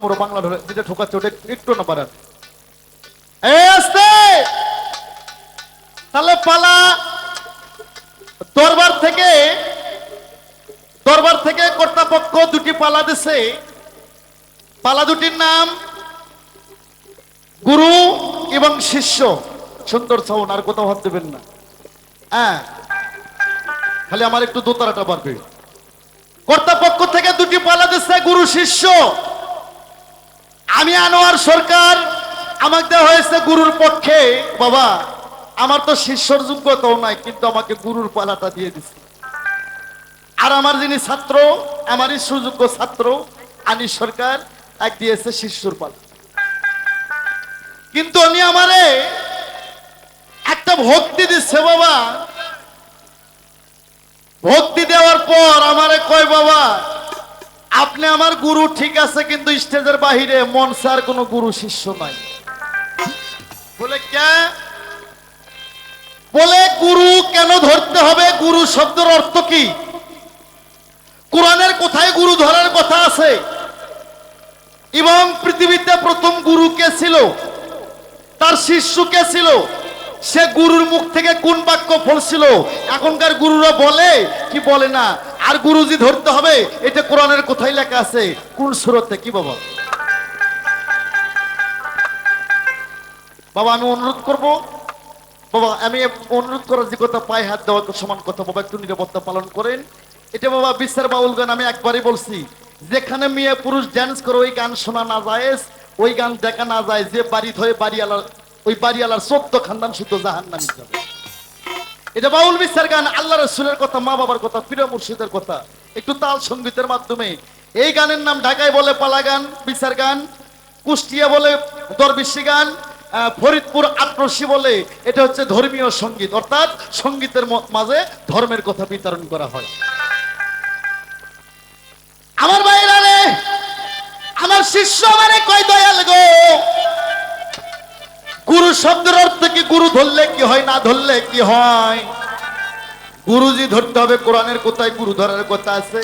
পুরো বাংলা ধরে যেটা ঠোকাচ্ছে ওটা একটু না আসতে! তাহলে পালা। দরবার থেকে দরবার থেকে কর্তাপক্ষ দুটি পালা দিছে। পালা দুটির নাম গুরু এবং শিষ্য। সুন্দর ছাউন আর কোথাও হাত দেবেন না। হ্যাঁ খালি আমার একটু দোতারাটা পারবে কর্তাপক্ষ থেকে দুটি পালা দিচ্ছে গুরু, শিষ্য। আমি আনোয়ার সরকার, আমাকে দেওয়া হয়েছে গুরুর পক্ষে। বাবা, আমার তো শিষ্যর যোগ্যতাও নাই, কিন্তু আমাকে গুরুর পালাটা দিয়ে দিছে। আর আমার যিনি ছাত্র, আমারই সুযোগ্য ছাত্র, আনিস সরকার, এক দিয়েছে শিষ্যর পালা। কিন্তু উনি আমারে একটা ভক্তি দিচ্ছে, বাবা। ভক্তি দেওয়ার পর আমারে কয়, বাবা আপনি আমার গুরু ঠিক আছে, কিন্তু স্টেজের বাহিরে মনসার কোনো গুরু শিষ্য নাই। বলে কে? বলে গুরু কেন ধরতে হবে? গুরু শব্দের অর্থ কি? কোরআনের কোথায় গুরু ধরার কথা আছে? এবং পৃথিবীতে প্রথম গুরু কে ছিল? তার শিষ্য কে ছিল? সে গুরুর মুখ থেকে কোন বাক্য ফলছিল? এখনকার গুরুরা বলে, কি বলে না? আর গুরুজি ধরতে হবে এটা কোরআনের কোথায় লেখা আছে? কোন সুরতে? কি বাবা? বাবা, আমি অনুরোধ করব। বাবা, আমি অনুরোধ করার যে কথা, পায়ে হাত দেওয়ার সমান কথা। বাবা, একটু নিরাপত্তা পালন করেন। এটা বাবা, বিশ্বের বাউল গান, আমি একবারই বলছি। যেখানে মেয়ে পুরুষ ড্যান্স করে, ওই গান শোনা না যায়। ওই গান দেখা না যায়। যে বাড়ি ধরে বাড়িওয়ালার ওই বাড়িওয়ালার চোদ্দ খানদান শুদ্ধ জাহান নামি যাবে এটা বাউল বিশ্বের গান, আল্লাহ রসুলের কথা, মা বাবার কথা প্রিয় মুর্শিদের কথা, একটু তাল সঙ্গীতের মাধ্যমে। এই গানের নাম ঢাকায় বলে পালা গান বিচার গান, কুষ্টিয়া বলে দরবিশি গান ফরিদপুর আটরসি বলে, এটা হচ্ছে ধর্মীয় সংগীত অর্থাৎ সঙ্গীতের মাঝে ধর্মের কথা বিতরণ করা হয়। আমার বাইরে আমার শিষ্য মানে কয় দয়াল গো। গুরু শব্দের অর্থ কি? গুরু ধরলে কি হয়, না ধরলে কি হয়? গুরুজি ধরতে হবে কোরআনের কোথায়, গুরু ধরার কথা আছে।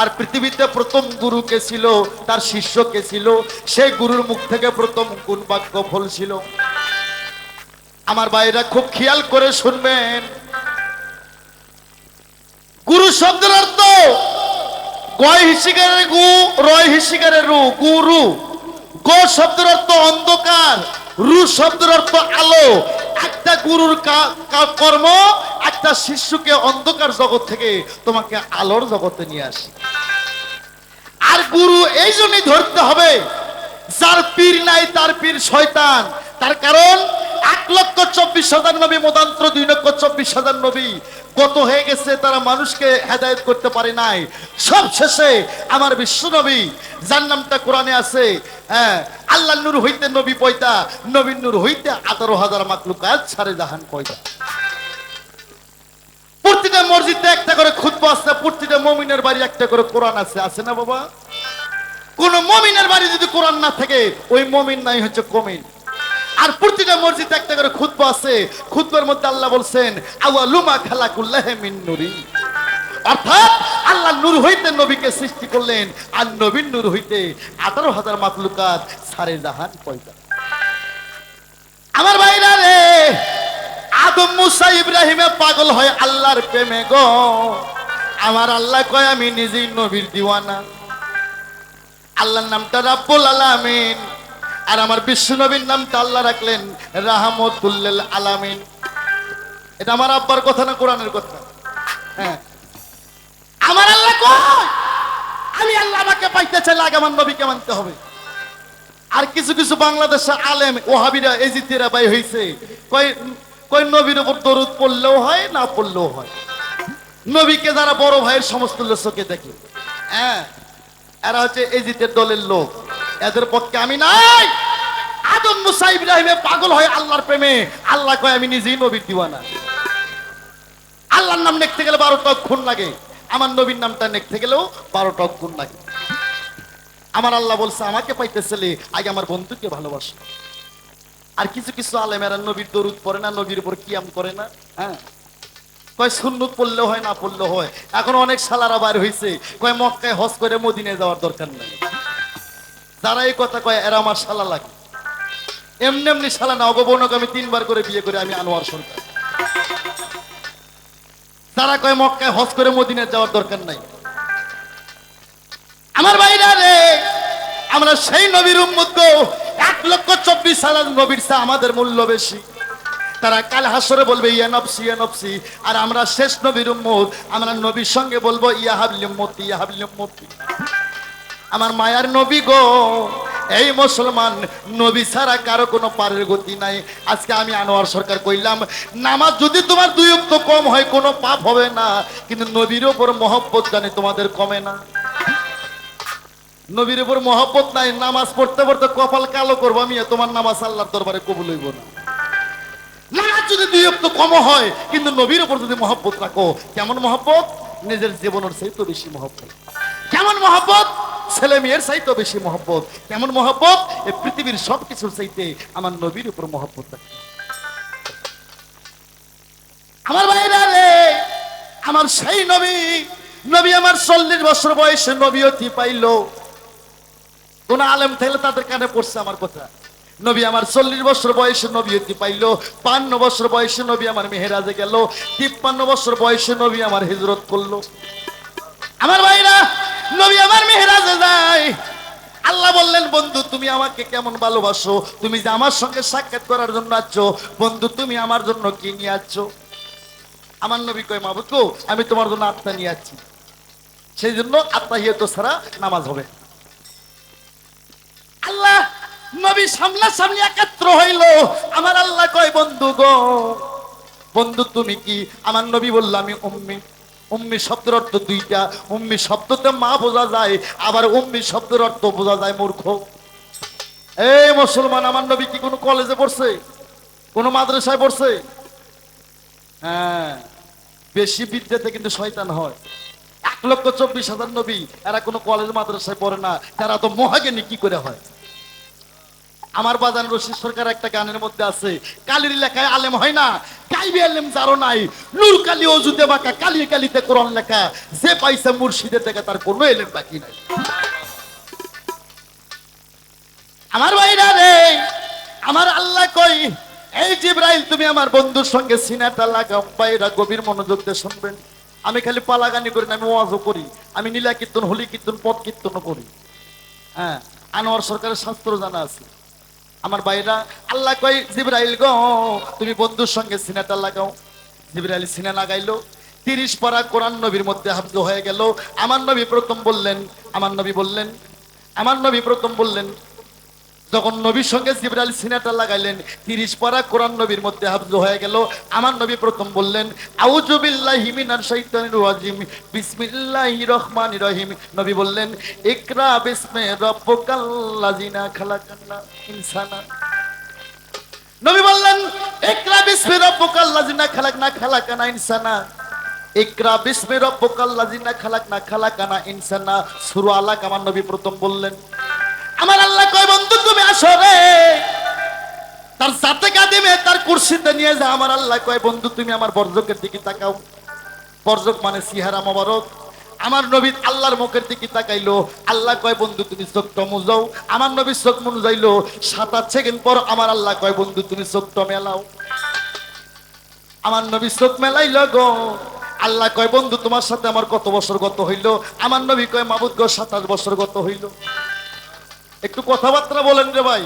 আর পৃথিবীতে প্রথম গুরু কে ছিল? তার শিষ্য কে ছিল? সেই গুরুর মুখ থেকে প্রথম কোন বাক্য ফল ছিল। আমার ভাইরা খুব খেয়াল করে শুনবেন। গুরু শব্দের অর্থ গয় হিসিকারের গু, রয় হিসিকারের রু, গুরু। গ শব্দের অর্থ অন্ধকার। রু শব্দের অর্থ আলো। একটা গুরুর কর্ম, একটা শিশুকে অন্ধকার জগৎ থেকে তোমাকে আলোর জগতে নিয়ে আসে। আর গুরু এই জন্যই ধরতে হবে, যার পীর নাই তার পীর শয়তান। তার কারণ, এক লক্ষ চব্বিশ হাজার নবী মতান্তর, দুই লক্ষ চব্বিশ হাজার নবী। কত হয়ে গেছে তারা মানুষকে হেদায়েত করতে পারে নাই। সব শেষে আমার বিশ্ব নবী, যার নামটা কোরআনে আছে হ্যাঁ আল্লাহ নূর হইতে নবী পয়তা নবীন নূর হইতে আঠারো হাজার মাকলুকাত সারে জাহান পয়তা প্রতিটা মসজিদে একটা করে খুতবা আছে, প্রতিটা মমিনের বাড়ি একটা করে কোরআন আছে আছে না বাবা? কোন মমিনের বাড়ি যদি কোরআন না থাকে, ওই মমিন নাই হচ্ছে কমিন। আর প্রতিটা মসজিদে একটা করে খুতবা আছে, খুতবার মধ্যে আল্লাহ বলছেন, আওয়ালুমা খালাকুল্লাহ মিন নুরি। অর্থাৎ আল্লাহ নূর হইতে নবীকে সৃষ্টি করলেন, আর নবীন নূর হইতে আঠারো হাজার মাতলুকাত সারে জাহান পয়সা আমার ভাইরা রে, আদম মুসা ইব্রাহিমে পাগল হয় আল্লাহর প্রেমে গো। আমার আল্লাহ কয়, আমি নিজেই নবীর দিওয়ানা। আল্লাহর নামটা রাব্বুল আলামিন। আর আমার বিশ্ব নবীর নামটা আল্লাহ রাখলেন রাহমতুল্লিল আলামিন। এটা আমার আব্বার কথা না কোরআনের কথা? হ্যাঁ আমার আল্লাহ কয়? আমি আল্লাহ আমাকে পাইতে চাইলে আগে আমার নবীকে মানতে হবে। আর কিছু কিছু বাংলাদেশে আলেম, ওহাবিরা, এজিতেরা বাই কয় কয় নবীর উপর দরুদ পড়লেও হয়, না পড়লেও হয়? নবীকে যারা বড় ভাইয়ের সমস্ত লোককে দেখে হ্যাঁ এরা হচ্ছে এজিতের দলের লোক। এদের পক্ষে আমি নাই। আদম মুসা ইব্রাহিমে পাগল হয় আল্লাহর প্রেমে, আল্লাহ কয়, আমি নিজেই নবীর দিওয়ানা। আল্লাহর নাম দেখতে গেলে বারোটা খুন লাগে। আমার নবীর নামটা লিখতে গেলেও বারোটা খুন লাগে। আমার আল্লাহ বলছে, আমাকে পাইতেছিলে আগে আমার বন্ধুকে ভালোবাসো। আর কিছু কিছু আলেমেরা নবীর দরুদ পড়ে না, নবীর উপর কিয়াম করে না হ্যাঁ? কয়, সুন্নত পড়লেও হয়, না পড়লেও হয়? এখন অনেক সালারা বার হয়েছে কয়, মক্কায় হজ করে মদিনে যাওয়ার দরকার নেই। যারা এই কথা কয়, এরা আমার শালা লাগে। এমনি এমনি শালা না অগবনক আমি তিনবার করে বিয়ে করে আমি আনোয়ার সরকার। তারা কয় মক্কায় হজ করে মদিনায় যাওয়ার দরকার নাই। আমার ভাইরা রে, আমরা সেই নবীর উম্মত এক লক্ষ চব্বিশ হাজার নবীর চা আমাদের মূল্য বেশি। তারা কাল হাসরে বলবে, ইয়া নফসি ইয়া নফসি। আর আমরা শেষ নবীর উম্মত, আমরা নবীর সঙ্গে বলব, ইয়া হাবলিম মতি ইয়া হাবলিম মতি আমার মায়ার নবী গো এই মুসলমান, নবী ছাড়া কারও কোনো পারের গতি নাই। আজকে আমি আনোয়ার সরকার কইলাম, নামাজ যদি তোমার দুই অক্ত কম হয়, কোনো পাপ হবে না। কিন্তু নবীর ওপর মহব্বত জানে তোমাদের কমে না। নবীর উপর মহব্বত নাই, নামাজ পড়তে পড়তে কপাল কালো করব আমি তোমার নামাজ আল্লাহর দরবারে কবুল হইব না। নামাজ যদি দুই অক্ত কম হয়, কিন্তু নবীর উপর যদি মহব্বত রাখো, কেমন মহব্বত? নিজের জীবনের চাইতে বেশি মহব্বত। কেমন মহব্বত? ছেলে মেয়ের চাইতে বেশি মহব্বত। কেমন মহব্বত? এই পৃথিবীর সব কিছুর চাইতে আমার নবীর উপর মহব্বত রাখে আমার ভাইরা রে, আমার সেই নবী নবী আমার চল্লিশ বছর বয়সে নবী অতি পাইলো। কোন আলেম থাকলে তাদের কানে পড়ছে আমার কথা। নবী আমার চল্লিশ বছর বয়সে নবী অতি পাইলো, পান্ন বছর বয়সে নবী আমার মেহেরাজে গেল, তিপ্পান্ন বছর বয়সে নবী আমার হিজরত করল। আমার ভাইরা, নবী আমার মেহেরাজে আল্লাহ বললেন, বন্ধু, তুমি আমাকে কেমন ভালোবাসো? তুমি যে আমার সঙ্গে সাক্ষাৎ করার জন্য আছো বন্ধু, তুমি আমার জন্য কি নিয়ে আছো আমার নবী কয় মাবুদ গো, আমি তোমার জন্য আত্মা নিয়ে যাচ্ছি সেই জন্য আত্মা হিয়ত ছাড়া নামাজ হবে। আল্লাহ নবী সামনা সামনে একাত্র হইল। আমার আল্লাহ কয়, বন্ধু গো, বন্ধু, তুমি কি? আমার নবী বলল, আমি উম্মি। উম্মি শব্দের অর্থ দুইটা, উম্মি শব্দতে মা বোঝা যায়, আবার উম্মি শব্দের অর্থ বোঝা যায় মূর্খ। এই মুসলমান, আমার নবী কি কোনো কলেজে পড়ছে? কোনো মাদ্রাসায় পড়ছে? হ্যাঁ বেশি বিদ্যাতে কিন্তু শয়তান হয়। এক লক্ষ চব্বিশ হাজার নবী, এরা কোনো কলেজ মাদ্রাসায় পড়ে না। তারা তো মহাজ্ঞানী, কি করে হয়? আমার বাজান রশিদ সরকার একটা গানের মধ্যে আছে, কালির লেখায় আলেম হয় না, গাইবে আলেম যারও নাই। নূর কালি অজুতে বাঁকা কালি কালিতে কোরআন লেখা, যে পাইছে মুর্শিদের থেকে তার কোনো এলেম বাকি নাই। আমার ভাইরা রে, আমার আল্লাহ কই, এই জিব্রাইল, তুমি আমার বন্ধুর সঙ্গে সিনাটা লাগাও। বাইরা গভীর মনোযোগ দিয়ে শুনবেন। আমি খালি পালাগানি করি না, আমি ওয়াজও করি। আমি নীলা কীর্তন, হোলি কীর্তন, পথ কীর্তনও করি। হ্যাঁ আনোয়ার সরকারের শাস্ত্র জানা আছে। আমার ভাইরা, আল্লাহ কয়, জিব্রাইল গো, তুমি বন্ধুর সঙ্গে সিনাটা লাগাও। জিব্রাইল সিনা লাগাইলো। তিরিশ পারা কোরআন নবীর মধ্যে হাফজ হয়ে গেল। আমার নবী প্রথম বললেন, আমার নবী বললেন, আমার নবী প্রথম বললেন যখন নবীর সঙ্গে জিবরাইল সিনাটা লাগাইলেন, তিরিশ পারা কোরআন নবীর মধ্যে হাফজ হয়ে গেল। আমার নবী প্রথম বললেন রাজিম, বিসমিল্লাহির রহমানির রহিম। নবী বললেন বিসমে রব্বুকাল লাযিনা খালাকান্না ইনসানা। নবী বললেন বিসমে রব্বুকাল লাযিনা খালাকনা খালাকানা ইনসানা। বিসমে রব্বুকাল লাযিনা খালাকনা খালাকানা ইনসানা। সূরা আলাক আমার নবী প্রথম বললেন। আমার আল্লাহ কয়, বন্ধু, তুমি আসো রে। তার সাথে কাদিমে তার কুর্সিতে নিয়ে যা আমার আল্লাহ কয়, বন্ধু, তুমি আমার বর্জকের দিকে তাকাও। বর্জক মানে সিহারা মোবারক। আমার নবী আল্লাহর মুখের দিকে তাকাইলো। আল্লাহ কয়, বন্ধু, তুমি চোখ টমুজাও আমার নবী চোখ মুজাইলো সাত আট সেকেন্ড পর আমার আল্লাহ কয়, বন্ধু, তুমি চোখ মেলাও। আমার নবী চোখ মেলাইল গো। আল্লাহ কয়, বন্ধু, তোমার সাথে আমার কত বছর গত হইল? আমার নবী কয়, মাবুদ গো সাতাশ বছর গত হইল। একটু কথাবার্তা বলেন রে ভাই।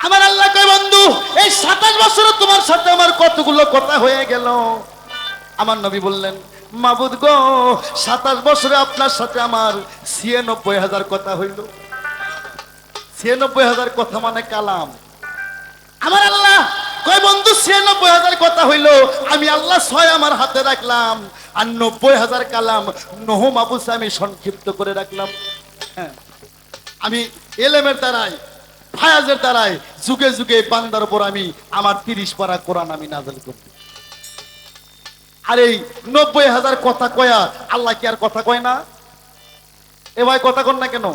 আমার আল্লাহ কয়, বন্ধু, এই সাতাশ বছরে তোমার সাথে আমার কতগুলো কথা হয়ে গেল? আমার নবী বললেন, মাবুদ গো, সাতাশ বছরে আপনার সাথে আমার ছিয়ানব্বই হাজার কথা হইল। ছিয়ানব্বই হাজার কথা মানে কালাম। আমার আল্লাহ কয়, বন্ধু, ছিয়ানব্বই হাজার কথা হইল, আমি আল্লাহ ছয় আমার হাতে রাখলাম, আর নব্বই হাজার কালাম নহু মাবুসে আমি সংক্ষিপ্ত করে রাখলাম। হ্যাঁ। আমি এলেমের দ্বারাই ফায়াজের দ্বারাই যুগে যুগে বান্দার উপর আমি আমার তিরিশ পারা কোরআন আমি নাজল করি আর এই নব্বই হাজার কথা কয়া আল্লাহ কি আর কথা কয় না? এ ভাই কথা কন না কেন?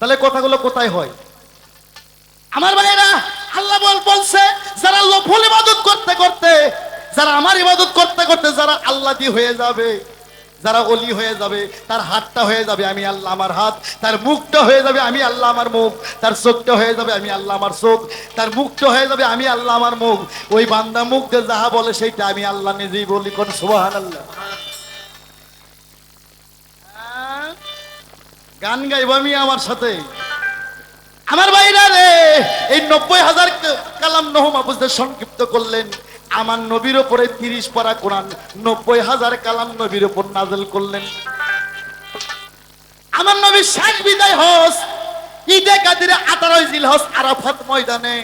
তাহলে কথাগুলো কোথায় হয়? আমার ভাইয়েরা, আল্লাহ বল বলছে, যারা লফল ইবাদত করতে করতে, যারা আমার ইবাদত করতে করতে, যারা আল্লাহ দিয়ে হয়ে যাবে। যারা অলি হয়ে যাবে, তার হাতটা হয়ে যাবে আমি আল্লাহ আমার হাত, তার মুখটা হয়ে যাবে আমি আল্লাহ আমার মুখ, তার চোখটা হয়ে যাবে আমি আল্লাহ আমার চোখ, তার মুখটা হয়ে যাবে আমি আল্লাহ আমার মুখ। ওই বান্দা মুখ যাহা বলে সেইটা আমি আল্লাহ নিজেই বলি, কোন সুবাহান আল্লাহ গান গাইব আমি আমার সাথে। আমার ভাইরা রে, এই নব্বই হাজার কালাম নহমা বুঝতে সংক্ষিপ্ত করলেন। আমার নবীর ওপরে তিরিশ পারা কোরআন, নব্বই হাজার কালাম নবীর ওপর নাজেল করলেন। আমার নবী শেষ বিদায় হস, ঈদে কাদিরে আঠারোই জিল হস আরাফাত ময়দানে।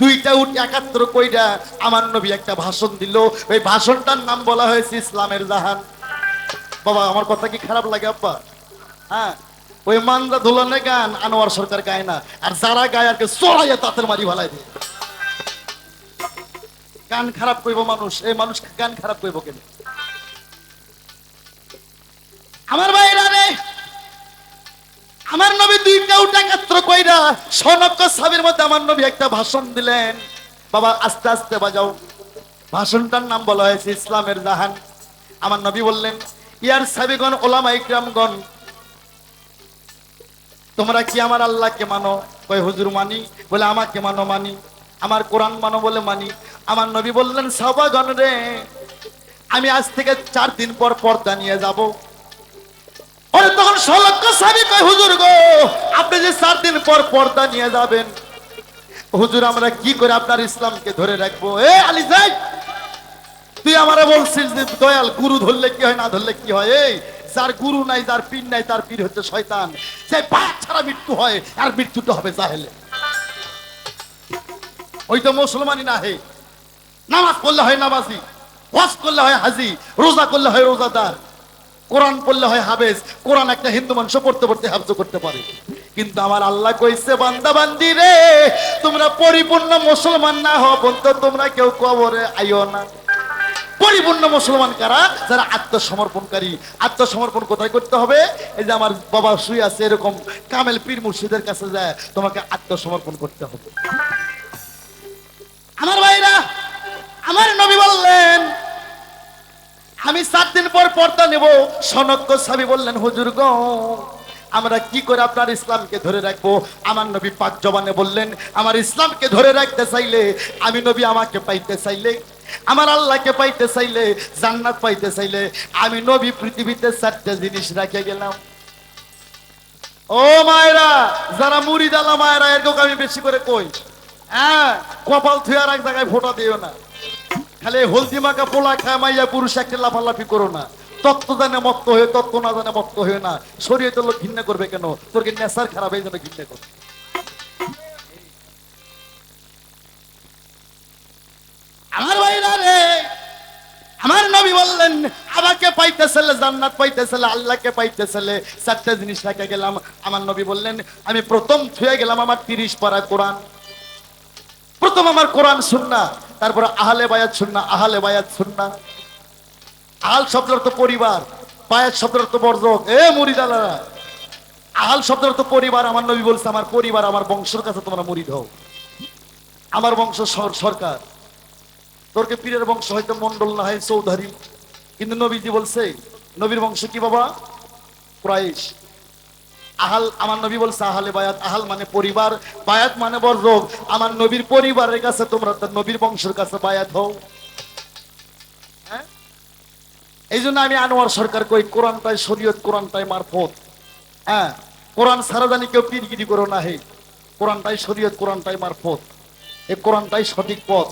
দুইটা উঠ একাত্তর কইরা আমার নবী একটা ভাষণ দিল। ওই ভাষণটার নাম বলা হয়েছে ইসলামের জাহান। বাবা, আমার কথা কি খারাপ লাগে, আব্বা? হ্যাঁ? ওই মান্দা ধুলানে গান, আনোয়ার সরকার গায় না। আর যারা গায়, আর কে চড়াইয়া তাদের মারি ভালাই দিয়ে। গান খারাপ কইব মানুষ, এই মানুষ গান খারাপ কইব কেন? আমার ভাইরা রে, আমার নবী দুইটা উঠা কাত্র কইরা সনক্য সাবির মধ্যে আমার নবী একটা ভাষণ দিলেন। বাবা, আস্তে আস্তে বাজাও। ভাষণটার নাম বলা হয়েছে ইসলামের জাহান। আমার নবী বললেন, ইয়ার সাবিগণ, ওলামা ইকরামগণ, তোমরা কি আমার আল্লাহকে মানো? কয়, হুজুর মানি, বলে আমাকে মানো, মানি। আমার কোরআন মানো বলে মানি। আমার নবী বললেন সাবাগণ রে, আমি আজ থেকে চার দিন পর পর্দা নিয়ে যাব। ওরে তখন সলক্ষ সাবি কয়, হুজুর গো, আপনি যে চার দিন পর পর্দা নিয়ে যাবেন, হুজুর, আমরা কি করে আপনার ইসলামকে ধরে রাখব? এ আলী সাহেব, তুই আমারে বলছিস যে দয়াল, গুরু ধরলে কি হয়, না ধরলে কি হয়? এই, যার গুরু নাই, যার পীর নাই, তার পীর হচ্ছে শয়তান। যে বাপ ছাড়া মৃত্যু হয় আর মৃত্যুটা হবে জাহেলে। ওই তো মুসলমানই না হে নামাজ পড়লে হয় নামাজি ওয়াজ করলে হয় হাজি, রোজা করলে হয় রোজাদার, কোরআন পড়লে হয় হাবেজ কোরআন একটা হিন্দু মানুষ পড়তে পড়তে হাফজ করতে পারে। কিন্তু আমার আল্লাহ কইছে, বান্দা, বান্দি রে, তোমরা পরিপূর্ণ মুসলমান না হও পর্যন্ত তোমরা কেউ কবরে আইও না। পরিপূর্ণ মুসলমান কারা? যারা আত্মসমর্পণকারী। আত্মসমর্পণ কোথায় করতে হবে? এই যে আমার বাবা শুয়ে আছে এরকম কামেল পীর মুর্শিদের কাছে যায়, তোমাকে আত্মসমর্পণ করতে হবে। আমার ভাইরা আমার নবী বললেন, আমি সাত দিন পর পর্দা নেব। সনক্য সাবি বললেন, হুজুর গ, আমরা কি করে আপনার ইসলামকে ধরে রাখব? আমার নবী পাক জবানে বললেন, আমার ইসলামকে ধরে রাখতে চাইলে আমি নবী আমাকে পাইতে চাইলে, আমার আল্লাহকে পাইতে চাইলে, জান্নাত পাইতে চাইলে, আমি নবী পৃথিবীতে চারটে জিনিস রেখে গেলাম। ও মায়েরা, যারা মুড়ি দালা মায়েরা এরকম আমি বেশি করে কই হ্যাঁ? কপাল থুয়ার এক জায়গায় ফোটা দিও না। খালি হলদি মাখা পোলা খায় মাইয়া পুরুষ, একটা লাফালাফি করো না। তত্ত্ব জানে মত্ত হয়ে, তত্ত্ব না জানে মত্ত হয়ে না। শরীরে তো লোক করবে কেন? তোর কি নেশার খারাপ, এই জন্য ঘৃণা করবে? আমার ভাইরা রে, আমার নবী বললেন, আমাকে পাইতেছিলে জান্নাত পাইতেছিলে আল্লাহকে পাইতেছিলে চারটা জিনিস রেখে গেলাম। আমার নবী বললেন, আমি প্রথম ছুঁয়ে গেলাম আমার তিরিশ পারা কোরআন। প্রথম আমার কোরআন শুননা তারপরে আহলে বায়াত শুননা আহলে বায়াত শুননা আহাল শব্দের অর্থ পরিবার, বায়াত শব্দের অর্থ বর্জক। এ মুড়িদালারা, আহাল শব্দের অর্থ পরিবার, আমার নবী বলছে, আমার পরিবার, আমার বংশের কাছে তোমরা মুড়িদ হও আমার বংশ সরকার। তোরকে পীরের বংশ হয়তো মন্ডল না হয় চৌধারি। কিন্তু নবীজি বলছে, নবীর বংশ কি বাবা? প্রাইশ আহাল, আমার নবী বলছে আহালে বায়াত, আহাল মানে পরিবার, বায়াত মানে বর্জক আমার নবীর পরিবারের কাছে তোমরা তার নবীর বংশের কাছে বায়াত হও। হ্যাঁ? এই জন্য আমি আনোয়ার সরকার কই, কোরআনটাই শরীয়ত, কোরআনটাই মারফত। হ্যাঁ? কোরআন সারা জানি কেউ পিরগিরি করো না হে কোরআনটাই শরীয়ত, কোরআনটাই মারফত। এই কোরআনটাই সঠিক পথ।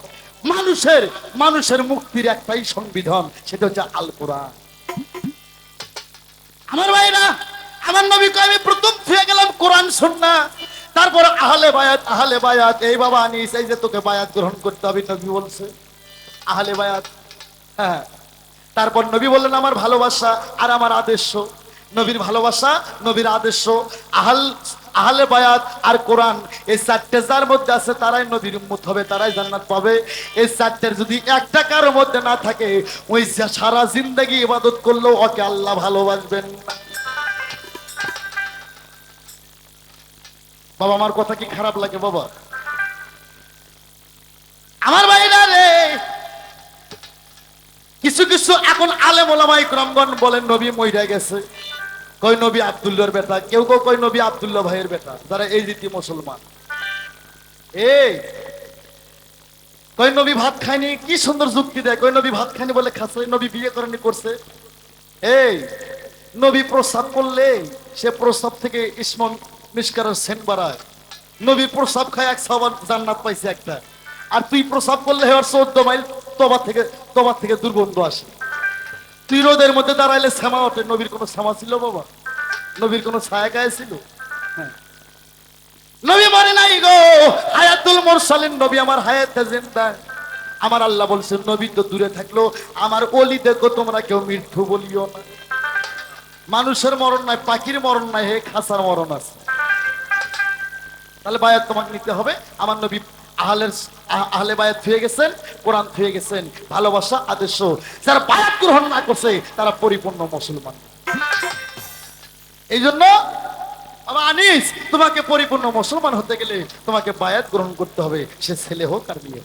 মানুষের মানুষের মুক্তির একটাই সংবিধান, সেটা হচ্ছে আল কোরআন আমার ভাইরা আমার নবীকে আমি প্রথম ছুঁয়ে গেলাম কোরআন শুননা তারপর আহলে বায়াত আহলে বায়াত, এই বাবা আনিস এই যে তোকে বায়াত গ্রহণ করতে হবে, নবী বলছে, আহলে বায়াত হ্যাঁ। তারপর নবী বললেন, আমার ভালোবাসা আর আমার আদেশ নবীর ভালোবাসা, নবীর আদেশ আহাল, আহলে বায়াত আর কোরআন, এই চারটে যার মধ্যে আছে তারাই নবীর উম্মত হবে, তারাই জান্নাত পাবে। এই চারটের যদি একটা কারোর মধ্যে না থাকে, ওই সারা জিন্দগি ইবাদত করলেও ওকে আল্লাহ ভালোবাসবেন না। বাবা, আমার কথা কি খারাপ লাগে বাবা? আমার ভাইরা রে, কিছু কিছু এখন আলেম ওলামাই ক্রমগণ বলেন, নবী মইরা গেছে। কই নবী আব্দুল্লাহর বেটা? কেউ কেউ কই নবী আব্দুল্লাহ ভাইয়ের বেটা, যারা এই রীতি মুসলমান। এই কই নবী ভাত খায়নি? কি সুন্দর যুক্তি দেয়। কই নবী ভাত খায়নি বলে খাচ্ছে? নবী বিয়ে করেনি, করছে। এই, নবী প্রস্রাব করলে সে প্রস্রাব থেকে ইসম মিসকারের সেন্ট বাড়ায়। নবী প্রস্রাব খায় এক জান্নাত পাইছে একটা। আর তুই প্রস্রাব করলে মাইল তোমার থেকে তোমার থেকে দুর্গন্ধ আসে। তুই রোদের মধ্যে দাঁড়াইলে শ্যামা ওঠে। নবীর কোনো শ্যামা ছিল বাবা? নবীর কোনো ছায়া গায়ে ছিল? হ্যাঁ। নবী নাই গো। হায়াতুল নবী আমার হায়াতে জিন্দা। আমার আল্লাহ বলছেন নবী তো দূরে থাকল। আমার অলি দেখো, তোমরা কেউ মৃত্যু বলিও না। মানুষের মরণ নাই, পাখির মরণ নাই, হে খাসার মরণ আছে। তাহলে বায়াত তোমাকে নিতে হবে। আমার নবী আহলের আহলে বায়াত থুয়ে গেছেন, কোরআন থুয়ে গেছেন। ভালোবাসা, আদর্শ। যারা বায়াত গ্রহণ না করছে, তারা পরিপূর্ণ মুসলমান। এই জন্য আমার আনিস, তোমাকে পরিপূর্ণ মুসলমান হতে গেলে তোমাকে বায়াত গ্রহণ করতে হবে, সে ছেলে হোক আর মেয়ে।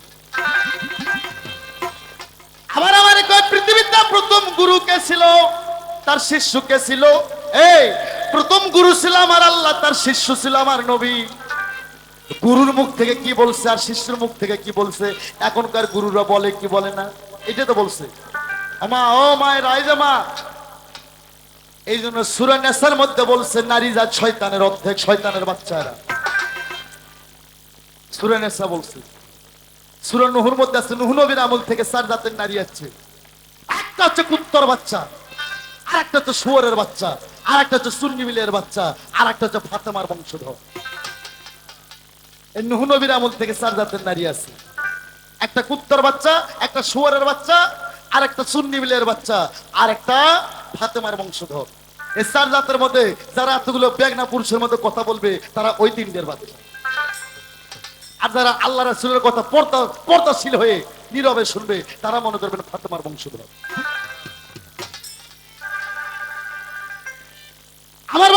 আবার আমার কয় পৃথিবীতে প্রথম গুরু কে ছিল? তার শিষ্য কে ছিল? এই, প্রথম গুরু ছিল আমার আল্লাহ, তার শিষ্য ছিল আমার নবী। গুরুর মুখ থেকে কি বলছে আর শিষ্যের মুখ থেকে কি বলছে? এখনকার গুরুরা বলে কি বলে না? এটা তো বলছে। আমা, ও মায়ের রাইজামা এই জন্য সুরানেসার মধ্যে বলছে, নারী জাত শয়তানের অর্ধেক, শয়তানের বাচ্চারা। সুরানেসা বলছে। সুরা নুহুর মধ্যে আছে, নুহু নবীর আমল থেকে চার জাতের নারী আছে। একটা হচ্ছে কুত্তর বাচ্চা আর একটা হচ্ছে শুয়ারের বাচ্চা আর একটা হচ্ছে সুন্নিমিলের বাচ্চা আর একটা হচ্ছে ফাতেমার বংশধর। এই নুহু আমল থেকে চার জাতের নারী আছে। একটা কুত্তর বাচ্চা, একটা বাচ্চা আর একটা সুন্নিমিলের বাচ্চা আর একটা ফাতেমার বংশধর। এই চার জাতের মধ্যে যারা এতগুলো বেগনা পুরুষের মধ্যে কথা বলবে, তারা ওই বাচ্চা আর যারা আল্লাহ রাসূলের কথা পর্দা, পর্দাশীল হয়ে, নীরবে শুনবে, তারা মনে করবেন ফাতেমার বংশধর। আমার